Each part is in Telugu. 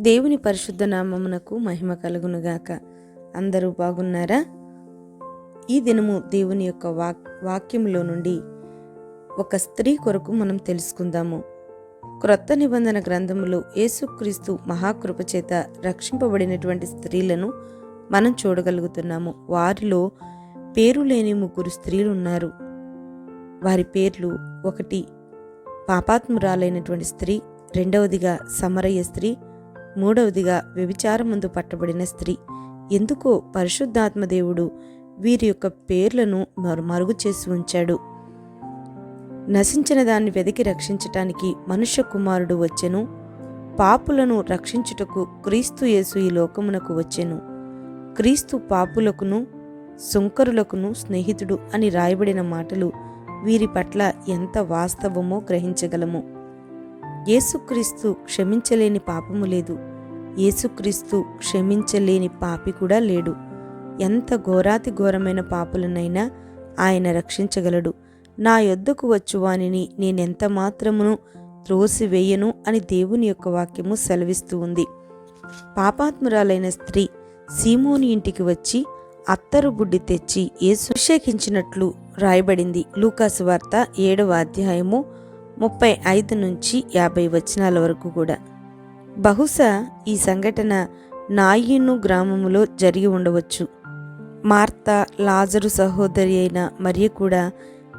దేవుని పరిశుద్ధ నామమునకు మహిమ కలుగునుగాక. అందరూ బాగున్నారా? ఈ దినము దేవుని యొక్క వాక్ వాక్యంలో నుండి ఒక స్త్రీ కొరకు మనం తెలుసుకుందాము. క్రొత్త నిబంధన గ్రంథములో యేసుక్రీస్తు మహాకృపచేత రక్షింపబడినటువంటి స్త్రీలను మనం చూడగలుగుతున్నాము. వారిలో పేరు లేని ముగ్గురు స్త్రీలు ఉన్నారు. వారి పేర్లు ఒకటి పాపాత్మురాలైనటువంటి స్త్రీ రెండవదిగా సమరయ్య స్త్రీ మూడవదిగా వ్యభిచారమందు పట్టబడిన స్త్రీ. ఎందుకో పరిశుద్ధాత్మ దేవుడు వీరి యొక్క పేర్లను మరు మరుగు చేసి ఉంచాడు. నశించిన దాన్ని వెతికి రక్షించటానికి మనుష్య కుమారుడు వచ్చెను. పాపులను రక్షించుటకు క్రీస్తు యేసు ఈ లోకమునకు వచ్చెను. క్రీస్తు పాపులకును సుంకరులకును స్నేహితుడు అని రాయబడిన మాటలు వీరి పట్ల ఎంత వాస్తవమో గ్రహించగలము. యేసుక్రీస్తు క్షమించలేని పాపము లేదు. యేసుక్రీస్తు క్షమించలేని పాపి కూడా లేడు. ఎంత ఘోరాతి ఘోరమైన పాపులనైనా ఆయన రక్షించగలడు. నా యొద్దకు వచ్చు వానిని నేనెంత మాత్రమును త్రోసివేయను అని దేవుని యొక్క వాక్యము సెలవిస్తూ ఉంది. పాపాత్మురాలైన స్త్రీ సీమోని ఇంటికి వచ్చి అత్తరు బుడ్డి తెచ్చి ఏసు అభిషేకించినట్లు రాయబడింది. లూకాసు వార్త ఏడవ అధ్యాయము ముప్పై ఐదు నుంచి యాభై వచనాల వరకు కూడా. బహుశా ఈ సంఘటన నాయిను గ్రామములో జరిగి ఉండవచ్చు. మార్తా లాజరు సహోదరి అయిన మరియ కూడా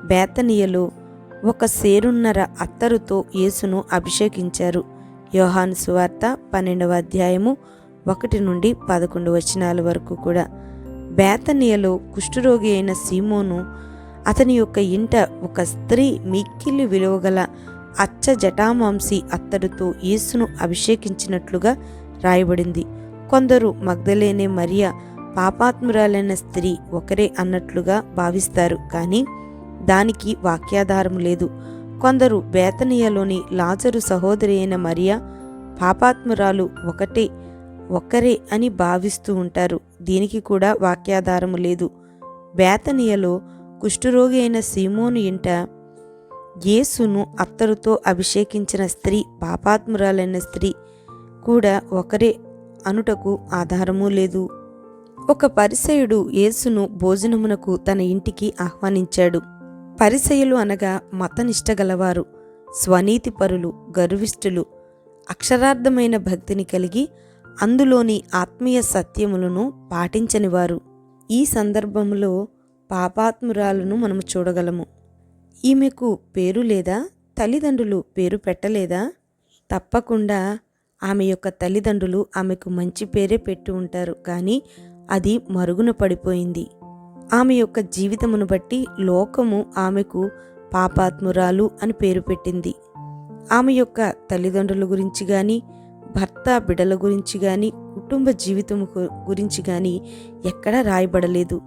బేతనియలో ఒక సేరున్నర అత్తరుతో యేసును అభిషేకించారు. యోహాను సువార్త పన్నెండవ అధ్యాయము ఒకటి నుండి పదకొండు వచనాల వరకు కూడా. బేతనియలో కుష్ఠరోగి అయిన సీమోను అతని యొక్క ఇంట ఒక స్త్రీ మిక్కిలి విలువగల అచ్చ జటామాంసి అత్తడితో యేసును అభిషేకించినట్లుగా రాయబడింది. కొందరు మగ్ధలేనే మరియ పాపాత్మురాలైన స్త్రీ ఒకరే అన్నట్లుగా భావిస్తారు. కానీ దానికి వాక్యాధారం లేదు. కొందరు బేతనియలోని లాజరు సహోదరి అయిన మరియ పాపాత్మురాలు ఒకటే ఒక్కరే అని భావిస్తూ ఉంటారు. దీనికి కూడా వాక్యాధారము లేదు. బేతనియలో కుష్ఠరోగి అయిన సీమోను ఇంట యేసును అత్తరుతో అభిషేకించిన స్త్రీ పాపాత్మురాలైన స్త్రీ కూడా ఒకరే అనుటకు ఆధారము లేదు. ఒక పరిసయుడు యేసును భోజనమునకు తన ఇంటికి ఆహ్వానించాడు. పరిసయులు అనగా మతనిష్ట గలవారు స్వనీతిపరులు గర్విష్ఠులు అక్షరార్థమైన భక్తిని కలిగి అందులోని ఆత్మీయ సత్యములను పాటించనివారు. ఈ సందర్భంలో పాపాత్మురాలను మనము చూడగలము. ఈమెకు పేరు లేదా? తల్లిదండ్రులు పేరు పెట్టలేదా? తప్పకుండా ఆమె యొక్క తల్లిదండ్రులు ఆమెకు మంచి పేరే పెట్టి ఉంటారు. కానీ అది మరుగున పడిపోయింది. ఆమె యొక్క జీవితమును బట్టి లోకము ఆమెకు పాపాత్మురాలు అని పేరు పెట్టింది. ఆమె యొక్క తల్లిదండ్రుల గురించి కానీ భర్త బిడల గురించి కానీ కుటుంబ జీవితం గురించి కానీ ఎక్కడా రాయబడలేదు.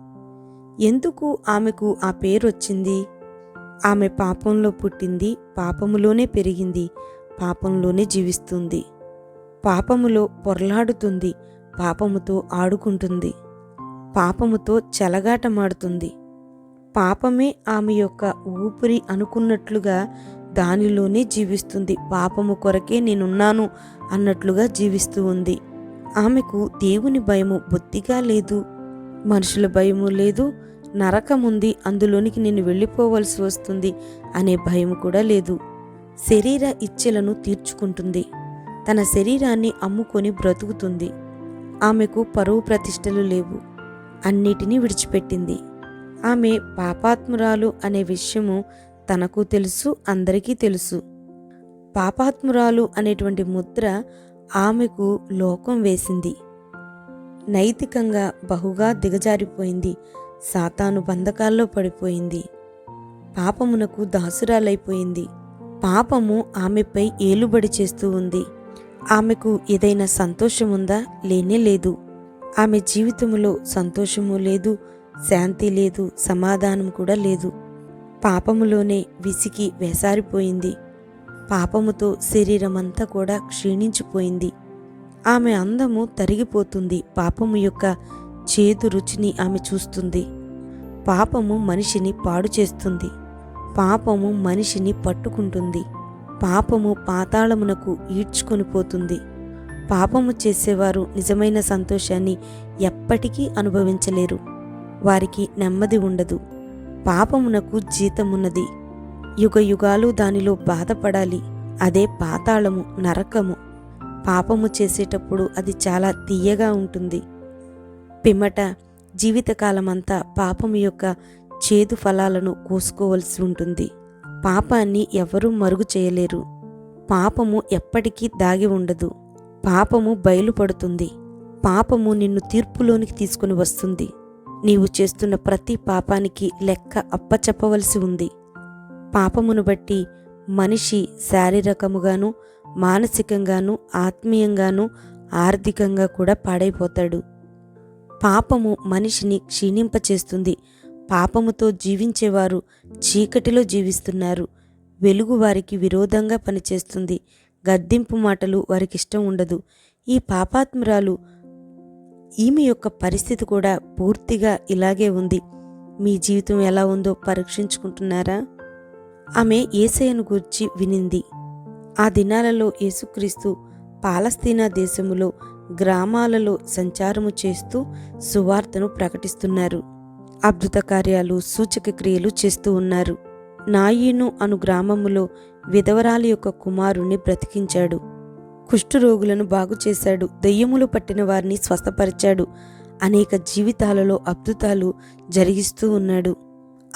ఎందుకు ఆమెకు ఆ పేరు వచ్చింది ఆమె పాపంలో పుట్టింది పాపములోనే పెరిగింది పాపంలోనే జీవిస్తుంది. పాపములో పొరలాడుతుంది పాపముతో ఆడుకుంటుంది. పాపముతో చెలగాటమాడుతుంది. పాపమే ఆమె యొక్క ఊపిరి అనుకున్నట్లుగా దానిలోనే జీవిస్తుంది. పాపము కొరకే నేనున్నాను అన్నట్లుగా జీవిస్తూ ఉంది. ఆమెకు దేవుని భయము బొత్తిగా లేదు. మనుషుల భయము లేదు నరకముంది అందులోనికి నేను వెళ్ళిపోవలసి వస్తుంది అనే భయం కూడా లేదు. శరీర ఇచ్ఛలను తీర్చుకుంటుంది. తన శరీరాన్ని అమ్ముకొని బ్రతుకుతుంది. ఆమెకు పరువు ప్రతిష్టలు లేవు. అన్నిటినీ విడిచిపెట్టింది. ఆమె పాపాత్మురాలు అనే విషయము తనకు తెలుసు అందరికీ తెలుసు. పాపాత్మురాలు అనేటువంటి ముద్ర ఆమెకు లోకం వేసింది. నైతికంగా బహుగా దిగజారిపోయింది. సాతాను బంధకాల్లో పడిపోయింది. పాపమునకు దాసురాలైపోయింది. పాపము ఆమెపై ఏలుబడి చేస్తూ ఉంది. ఆమెకు ఏదైనా సంతోషముందా? లేనే లేదు. ఆమె జీవితంలో సంతోషము లేదు శాంతి లేదు సమాధానం కూడా లేదు. పాపములోనే విసికి వేసారిపోయింది. పాపముతో శరీరమంతా కూడా క్షీణించిపోయింది. ఆమె అందము తరిగిపోతుంది. పాపము యొక్క చేదు రుచిని ఆమె చూస్తుంది. పాపము మనిషిని పాడు చేస్తుంది. పాపము మనిషిని పట్టుకుంటుంది. పాపము పాతాళమునకు ఈడ్చుకొని పోతుంది. పాపము చేసేవారు నిజమైన సంతోషాన్ని ఎప్పటికీ అనుభవించలేరు. వారికి నెమ్మది ఉండదు. పాపమునకు జీతమున్నది. యుగ యుగాలు దానిలో బాధపడాలి. అదే పాతాళము నరకము. పాపము చేసేటప్పుడు అది చాలా తీయగా ఉంటుంది. పిమ్మట జీవితకాలమంతా పాపము యొక్క చేదు ఫలాలను కోసుకోవలసి ఉంటుంది. పాపాన్ని ఎవరూ మరుగు చేయలేరు. పాపము ఎప్పటికీ దాగి ఉండదు. పాపము బయలుపడుతుంది. పాపము నిన్ను తీర్పులోనికి తీసుకుని వస్తుంది. నీవు చేస్తున్న ప్రతి పాపానికి లెక్క అప్పచెప్పవలసి ఉంది. పాపమును బట్టి మనిషి శారీరకముగాను మానసికంగాను ఆత్మీయంగాను ఆర్థికంగా కూడా పాడైపోతాడు. పాపము మనిషిని క్షీణింపచేస్తుంది. పాపముతో జీవించేవారు చీకటిలో జీవిస్తున్నారు. వెలుగు వారికి విరోధంగా పనిచేస్తుంది. గద్దింపు మాటలు వారికి ఇష్టం ఉండదు. ఈ పాపాత్మురాలు ఈమె యొక్క పరిస్థితి కూడా పూర్తిగా ఇలాగే ఉంది. మీ జీవితం ఎలా ఉందో పరీక్షించుకుంటున్నారా? ఆమె ఏసయ్యను గూర్చి వినింది. ఆ దినాలలో యేసుక్రీస్తు పాలస్తీనా దేశములో గ్రామాలలో సంచారము చేస్తూ సువార్తను ప్రకటిస్తున్నారు. అద్భుత కార్యాలు సూచక క్రియలు చేస్తూ ఉన్నారు. నాయీను అను గ్రామములో విధవరాలి యొక్క కుమారుణ్ణి బ్రతికించాడు. కుష్ఠరోగులను బాగు చేశాడు. దెయ్యములు పట్టిన వారిని స్వస్థపరిచాడు. అనేక జీవితాలలో అద్భుతాలు జరిగిస్తూ ఉన్నాడు.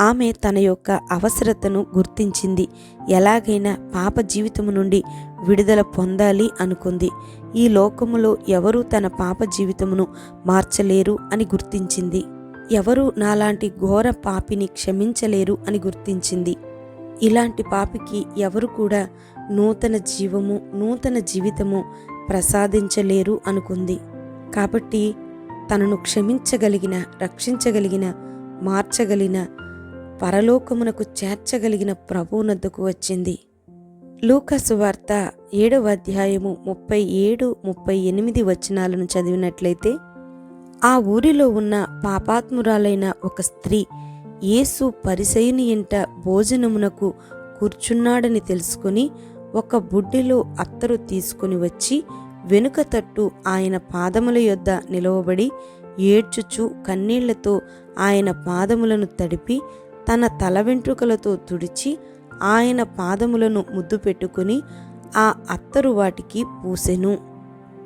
ఆమె తన యొక్క అవసరతను గుర్తించింది. ఎలాగైనా పాప జీవితము నుండి విడుదల పొందాలి అనుకుంది. ఈ లోకములో ఎవరూ తన పాప జీవితమును మార్చలేరు అని గుర్తించింది. ఎవరూ నాలాంటి ఘోర పాపిని క్షమించలేరు అని గుర్తించింది. ఇలాంటి పాపికి ఎవరు కూడా నూతన జీవము నూతన జీవితము ప్రసాదించలేరు అనుకుంది. కాబట్టి తనను క్షమించగలిగిన రక్షించగలిగిన మార్చగలిగిన పరలోకమునకు చేర్చగలిగిన ప్రభువునద్దకు వచ్చింది. లూకసు వార్త ఏడవ అధ్యాయము ముప్పై ఏడు ముప్పై ఎనిమిది వచనాలను చదివినట్లయితే ఆ ఊరిలో ఉన్న పాపాత్మురాలైన ఒక స్త్రీ యేసు పరిసయుని ఇంట భోజనమునకు కూర్చున్నాడని తెలుసుకుని ఒక బుడ్డిలో అత్తరు తీసుకుని వచ్చి వెనుక తట్టు ఆయన పాదముల యొద్ద నిలవబడి ఏడ్చుచు కన్నీళ్ళతో ఆయన పాదములను తడిపి తన తల వెంట్రుకలతో తుడిచి ఆయన పాదములను ముద్దు పెట్టుకుని ఆ అత్తరు వాటికి పూసెను.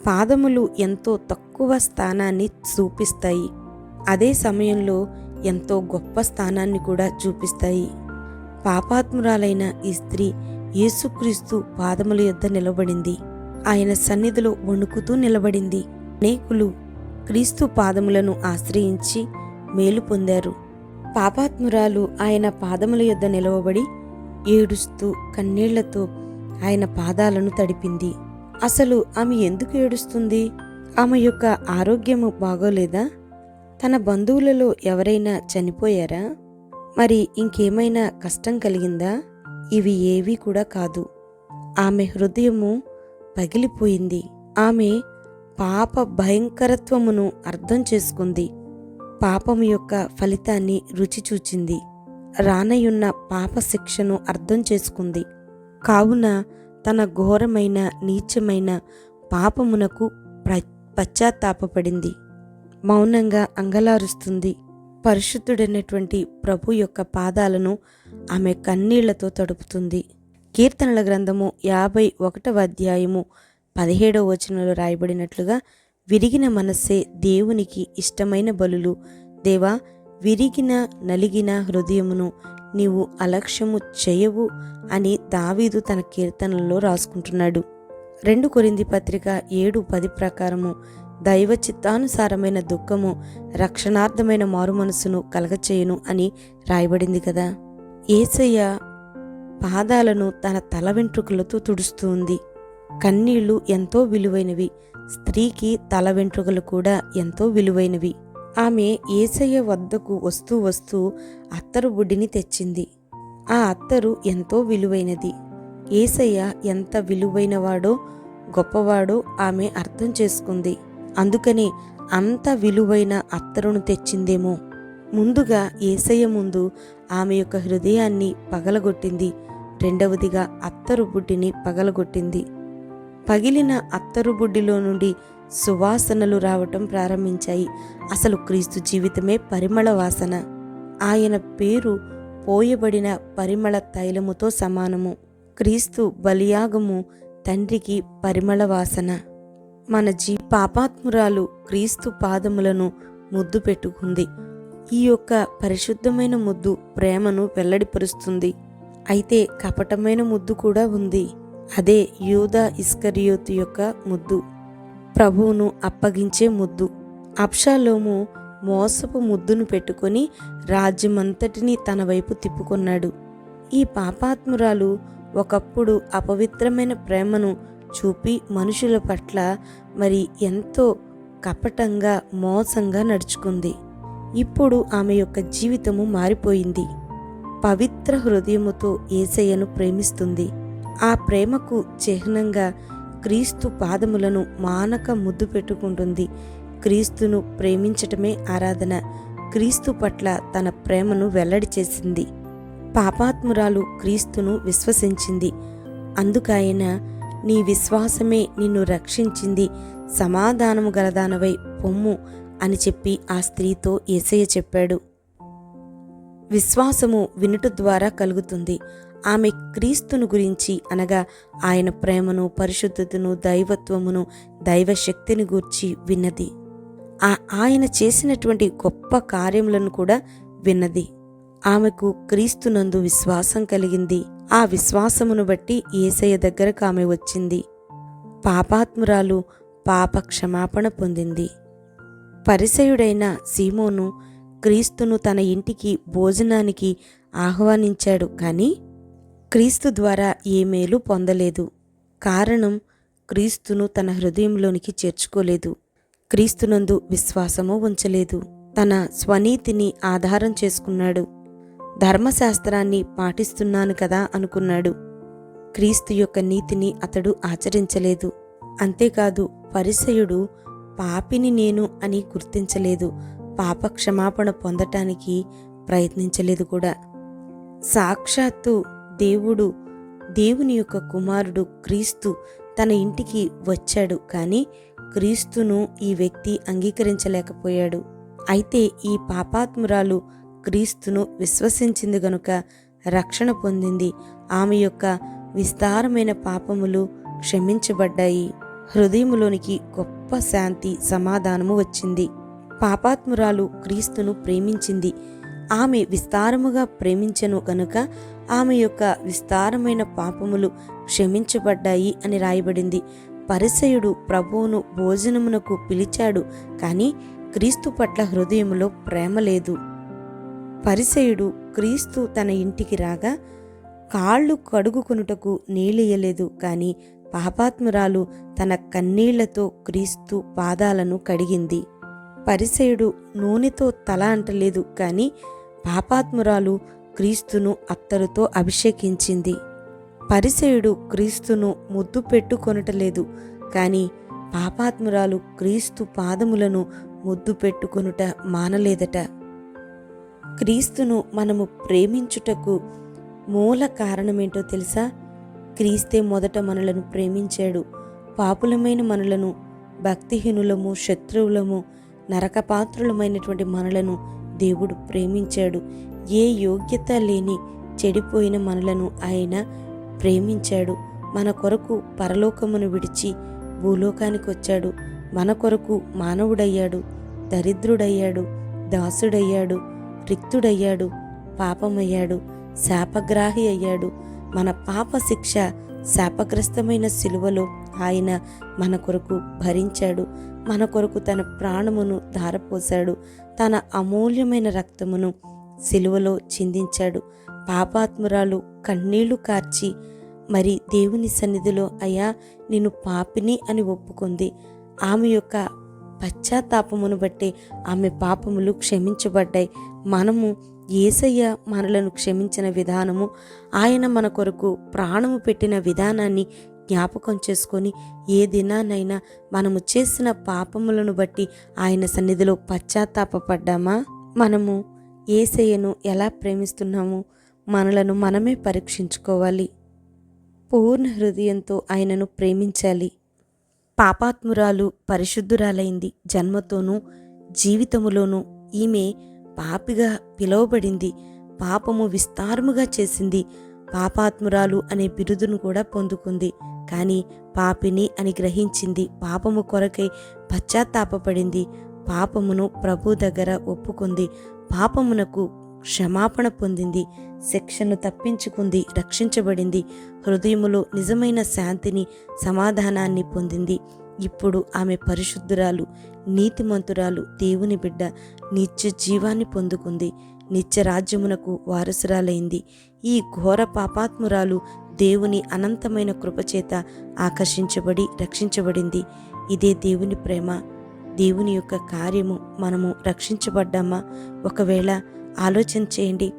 పాదములు ఎంతో తక్కువ స్థానాన్ని చూపిస్తాయి. అదే సమయంలో ఎంతో గొప్ప స్థానాన్ని కూడా చూపిస్తాయి. పాపాత్మురాలైన ఈ స్త్రీ యేసుక్రీస్తు పాదముల యొద్ద నిలబడింది. ఆయన సన్నిధిలో వణుకుతూ నిలబడింది. అనేకులు క్రీస్తు పాదములను ఆశ్రయించి మేలు పొందారు. పాపాత్మురాలు ఆయన పాదముల యొద్ద నిలవబడి ఏడుస్తూ కన్నీళ్ళతో ఆయన పాదాలను తడిపింది. అసలు ఆమె ఎందుకు ఏడుస్తుంది? ఆమె యొక్క ఆరోగ్యము బాగోలేదా? తన బంధువులలో ఎవరైనా చనిపోయారా? మరి ఇంకేమైనా కష్టం కలిగిందా? ఇవి ఏవీ కూడా కాదు. ఆమె హృదయము పగిలిపోయింది. ఆమె పాప భయంకరత్వమును అర్థం చేసుకుంది. పాపము యొక్క ఫలితాన్ని రుచి చూచింది. రానయున్న పాప శిక్షను అర్థం చేసుకుంది. కావున తన ఘోరమైన నీచమైన పాపమునకు ప్ర పశ్చాత్తాపపడింది. మౌనంగా అంగలారుస్తుంది. పరిశుద్ధుడైనటువంటి ప్రభు యొక్క పాదాలను ఆమె కన్నీళ్ళతో తడుపుతుంది. కీర్తనల గ్రంథము యాభై ఒకటవ అధ్యాయము పదిహేడవ వచనంలో రాయబడినట్లుగా విరిగిన మనస్సే దేవునికి ఇష్టమైన బలులు. దేవా విరిగిన నలిగిన హృదయమును నీవు అలక్ష్యము చేయవు అని దావీదు తన కీర్తనల్లో రాసుకుంటున్నాడు. రెండు కొరింది పత్రిక ఏడు పది ప్రకారము దైవ చిత్తానుసారమైన దుఃఖము రక్షణార్థమైన మారు మనసును కలగచేయును అని రాయబడింది కదా. ఏసయ్య పాదాలను తన తల వెంట్రుకలతో తుడుస్తూ ఉంది. కన్నీళ్ళు ఎంతో విలువైనవి. స్త్రీకి తల వెంట్రుకలు కూడా ఎంతో విలువైనవి. ఆమె ఏసయ్య వద్దకు వస్తూ వస్తూ అత్తరు బుడ్డిని తెచ్చింది. ఆ అత్తరు ఎంతో విలువైనది. ఏసయ్య ఎంత విలువైనవాడో గొప్పవాడో ఆమె అర్థం చేసుకుంది. అందుకని అంత విలువైన అత్తరును తెచ్చిందేమో. ముందుగా ఏసయ్య ముందు ఆమె యొక్క హృదయాన్ని పగలగొట్టింది. రెండవదిగా అత్తరు బుడ్డిని పగలగొట్టింది. పగిలిన అత్తరు బుడ్డిలో నుండి సువాసనలు రావటం ప్రారంభించాయి. అసలు క్రీస్తు జీవితమే పరిమళ వాసన. ఆయన పేరు పోయబడిన పరిమళ తైలముతో సమానము. క్రీస్తు బలియాగము తండ్రికి పరిమళ వాసన. మన జీ పాపాత్మురాలు క్రీస్తు పాదములను ముద్దు పెట్టుకుంది. ఈ యొక్క పరిశుద్ధమైన ముద్దు ప్రేమను వెల్లడిపరుస్తుంది. అయితే కపటమైన ముద్దు కూడా ఉంది. అదే యూదా ఇస్కరియోతు యొక్క ముద్దు. ప్రభువును అప్పగించే ముద్దు. అప్షాలోము మోసపు ముద్దును పెట్టుకొని రాజ్యమంతటిని తన వైపు తిప్పుకొన్నాడు. ఈ పాపాత్మురాలు ఒకప్పుడు అపవిత్రమైన ప్రేమను చూపి మనుషుల పట్ల మరి ఎంతో కపటంగా మోసంగా నడుచుకుంది. ఇప్పుడు ఆమె యొక్క జీవితము మారిపోయింది. పవిత్ర హృదయముతో ఏసయ్యను ప్రేమిస్తుంది. ఆ ప్రేమకు చిహ్నంగా క్రీస్తు పాదములను మానక ముద్దు పెట్టుకుంటుంది. క్రీస్తును ప్రేమించటమే ఆరాధన. క్రీస్తు పట్ల తన ప్రేమను వెల్లడి చేసింది. పాపాత్మురాలు క్రీస్తును విశ్వసించింది. అందుకైన నీ విశ్వాసమే నిన్ను రక్షించింది. సమాధానము గలదానవై పొమ్ము అని చెప్పి ఆ స్త్రీతో ఏసయ్య చెప్పాడు. విశ్వాసము వినుట ద్వారా కలుగుతుంది. ఆమె క్రీస్తును గురించి అనగా ఆయన ప్రేమను పరిశుద్ధతను దైవత్వమును దైవశక్తిని గూర్చి విన్నది. ఆ ఆయన చేసినటువంటి గొప్ప కార్యములను కూడా విన్నది. ఆమెకు క్రీస్తునందు విశ్వాసం కలిగింది. ఆ విశ్వాసమును బట్టి ఏసయ్య దగ్గరకు ఆమె వచ్చింది. పాపాత్మురాలు పాప క్షమాపణ పొందింది. పరిసయుడైన సీమోను క్రీస్తును తన ఇంటికి భోజనానికి ఆహ్వానించాడు. కానీ క్రీస్తు ద్వారా ఏ మేలు పొందలేదు. కారణం క్రీస్తును తన హృదయంలోనికి చేర్చుకోలేదు. క్రీస్తునందు విశ్వాసము ఉంచలేదు. తన స్వనీతిని ఆధారం చేసుకున్నాడు. ధర్మశాస్త్రాన్ని పాటిస్తున్నాను కదా అనుకున్నాడు. క్రీస్తు యొక్క నీతిని అతడు ఆచరించలేదు. అంతేకాదు పరిసయుడు పాపిని నేను అని గుర్తించలేదు. పాప క్షమాపణ పొందటానికి ప్రయత్నించలేదు కూడా. సాక్షాత్తు దేవుడు దేవుని యొక్క కుమారుడు క్రీస్తు తన ఇంటికి వచ్చాడు. కానీ క్రీస్తును ఈ వ్యక్తి అంగీకరించలేకపోయాడు. అయితే ఈ పాపాత్మురాలు క్రీస్తును విశ్వసించింది గనుక రక్షణ పొందింది. ఆమె యొక్క విస్తారమైన పాపములు క్షమించబడ్డాయి. హృదయములోనికి గొప్ప శాంతి సమాధానము వచ్చింది. పాపాత్మురాలు క్రీస్తును ప్రేమించింది. ఆమె విస్తారముగా ప్రేమించను గనుక ఆమె యొక్క విస్తారమైన పాపములు క్షమించబడ్డాయి అని రాయబడింది. పరిసయుడు ప్రభువును భోజనమునకు పిలిచాడు కానీ క్రీస్తు పట్ల హృదయములో ప్రేమ లేదు. పరిసయుడు క్రీస్తు తన ఇంటికి రాగా కాళ్ళు కడుగుకొనుటకు నీళ్ళియలేదు కానీ పాపాత్మురాలు తన కన్నీళ్ళతో క్రీస్తు పాదాలను కడిగింది. పరిసయుడు నూనెతో తల అంటలేదు కానీ పాపాత్మురాలు క్రీస్తును అత్తరుతో అభిషేకించింది. పరిసయుడు క్రీస్తును ముద్దు పెట్టుకొనటలేదు కానీ పాపాత్మురాలు క్రీస్తు పాదములను ముద్దు పెట్టుకొనుట మానలేదట. క్రీస్తును మనము ప్రేమించుటకు మూల కారణమేంటో తెలుసా? క్రీస్తే మొదట మనలను ప్రేమించాడు. పాపులమైన మనలను భక్తిహీనులము శత్రువులము నరకపాత్రులమైనటువంటి మనలను దేవుడు ప్రేమించాడు. ఏ యోగ్యత లేని చెడిపోయిన మనలను ఆయన ప్రేమించాడు. మన కొరకు పరలోకమును విడిచి భూలోకానికి వచ్చాడు మన కొరకు మానవుడయ్యాడు దరిద్రుడయ్యాడు దాసుడయ్యాడు రిక్తుడయ్యాడు పాపమయ్యాడు శాపగ్రాహి అయ్యాడు. మన పాప శిక్ష శాపగ్రస్తమైన శిలువలో ఆయన మన కొరకు భరించాడు. మన కొరకు తన ప్రాణమును ధారపోశాడు. తన అమూల్యమైన రక్తమును సిలువలో చిందించాడు. పాపాత్మురాలు కన్నీళ్ళు కార్చి మరి దేవుని సన్నిధిలో అయ్యా నేను పాపిని అని ఒప్పుకుంది. ఆమె యొక్క పశ్చాత్తాపమును బట్టి ఆమె పాపములు క్షమించబడ్డాయి. మనము ఏసయ్య మనలను క్షమించిన విధానము ఆయన మన కొరకు ప్రాణము పెట్టిన విధానాన్ని జ్ఞాపకం చేసుకొని ఏ దినానైనా మనము చేసిన పాపములను బట్టి ఆయన సన్నిధిలో పశ్చాత్తాపడ్డామా మనము ఏసయ్యను ఎలా ప్రేమిస్తున్నాము మనలను మనమే పరీక్షించుకోవాలి. పూర్ణ హృదయంతో ఆయనను ప్రేమించాలి. పాపాత్మురాలు పరిశుద్ధురాలైంది జన్మతోనూ జీవితములోనూ ఈమె పాపిగా పిలువబడింది పాపము విస్తారముగా చేసింది. పాపాత్మురాలు అనే బిరుదును కూడా పొందుకుంది కానీ పాపిని అని గ్రహించింది. పాపము కొరకై పశ్చాత్తాపపడింది పాపమును ప్రభు దగ్గర ఒప్పుకుంది. పాపమునకు క్షమాపణ పొందింది శిక్షను తప్పించుకుంది రక్షించబడింది హృదయములో నిజమైన శాంతిని సమాధానాన్ని పొందింది. ఇప్పుడు ఆమె పరిశుద్ధురాలు నీతిమంతురాలు దేవుని బిడ్డ నిత్య జీవాన్ని పొందుకుంది నిత్య రాజ్యమునకు వారసురాలైంది. ఈ ఘోర పాపాత్మురాలు దేవుని అనంతమైన కృపచేత ఆకర్షించబడి రక్షించబడింది. ఇదే దేవుని ప్రేమ. దేవుని యొక్క కార్యము మనము రక్షించబడ్డామా? ఒకవేళ ఆలోచన చేయండి.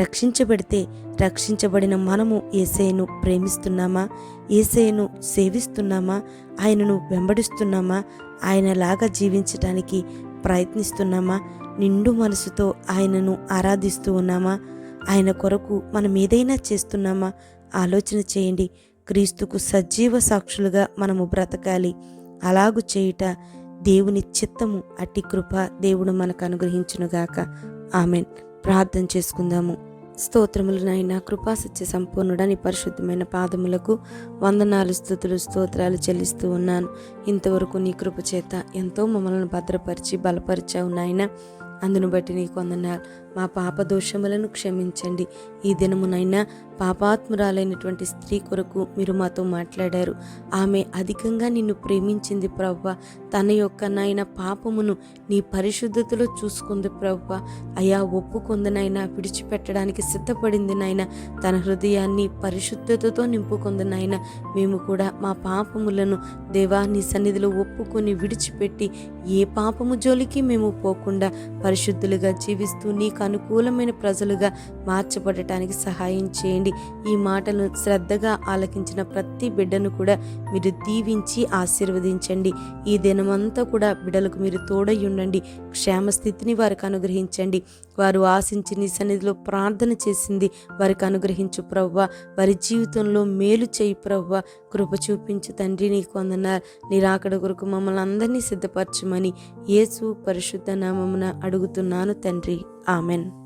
రక్షించబడితే రక్షించబడిన మనము ఏసైను ప్రేమిస్తున్నామా? ఏసైను సేవిస్తున్నామా? ఆయనను వెంబడిస్తున్నామా? ఆయనలాగా జీవించటానికి ప్రయత్నిస్తున్నామా? నిండు మనసుతో ఆయనను ఆరాధిస్తూ ఉన్నామా? ఆయన కొరకు మనం ఏదైనా చేస్తున్నామా? ఆలోచన చేయండి. క్రీస్తుకు సజీవ సాక్షులుగా మనము బ్రతకాలి. అలాగు చేయుట దేవుని చిత్తము అట్టి కృప దేవుడు మనకు అనుగ్రహించునుగాక. ఆమెన్. ప్రార్థన చేసుకుందాము. స్తోత్రములు నాయన కృపా సత్య సంపూర్ణుడని పరిశుద్ధమైన పాదములకు వందనాలు స్థుతులు స్తోత్రాలు చెల్లిస్తూ ఉన్నాను. ఇంతవరకు నీ కృప చేత ఎంతో మమ్మల్ని భద్రపరిచి బలపరిచావు నాయన. అందును బట్టి నీకు వందనాలు. మా పాప దోషములను క్షమించండి. ఈ దినమునైనా పాపాత్మురాలైనటువంటి స్త్రీ కొరకు మీరు మాతో మాట్లాడారు. ఆమె అధికంగా నిన్ను ప్రేమించింది ప్రవ్వ. తన యొక్క నాయన పాపమును నీ పరిశుద్ధతలో చూసుకుంది ప్రవ్వ. అయా ఒప్పుకుందనైనా విడిచిపెట్టడానికి సిద్ధపడింది నాయన. తన హృదయాన్ని పరిశుద్ధతతో నింపుకుంది నాయన. మేము కూడా మా పాపములను దేవా నీ సన్నిధిలో ఒప్పుకొని విడిచిపెట్టి ఏ పాపము జోలికి మేము పోకుండా పరిశుద్ధులుగా జీవిస్తూ నీకు అనుకూలమైన ప్రజలుగా మార్చబడటానికి సహాయం చేయండి. ఈ మాటలను శ్రద్ధగా ఆలకించిన ప్రతి బిడ్డను కూడా మీరు దీవించి ఆశీర్వదించండి. ఈ దినమంతా కూడా బిడ్డలకు మీరు తోడై ఉండండి. క్షేమ స్థితిని వారికి అనుగ్రహించండి. వారు ఆశించి నీ సన్నిధిలో ప్రార్థన చేసింది వారికి అనుగ్రహించు ప్రవ్వ. వారి జీవితంలో మేలు చేయి ప్రవ్వ. కృప చూపించు తండ్రి నీకు అందన్నారు నీ రాకడ కొరకు మమ్మల్ని అందరినీ సిద్ధపరచమని యేసు పరిశుద్ధ నామమున అడుగుతున్నాను తండ్రి. ఆమెన్.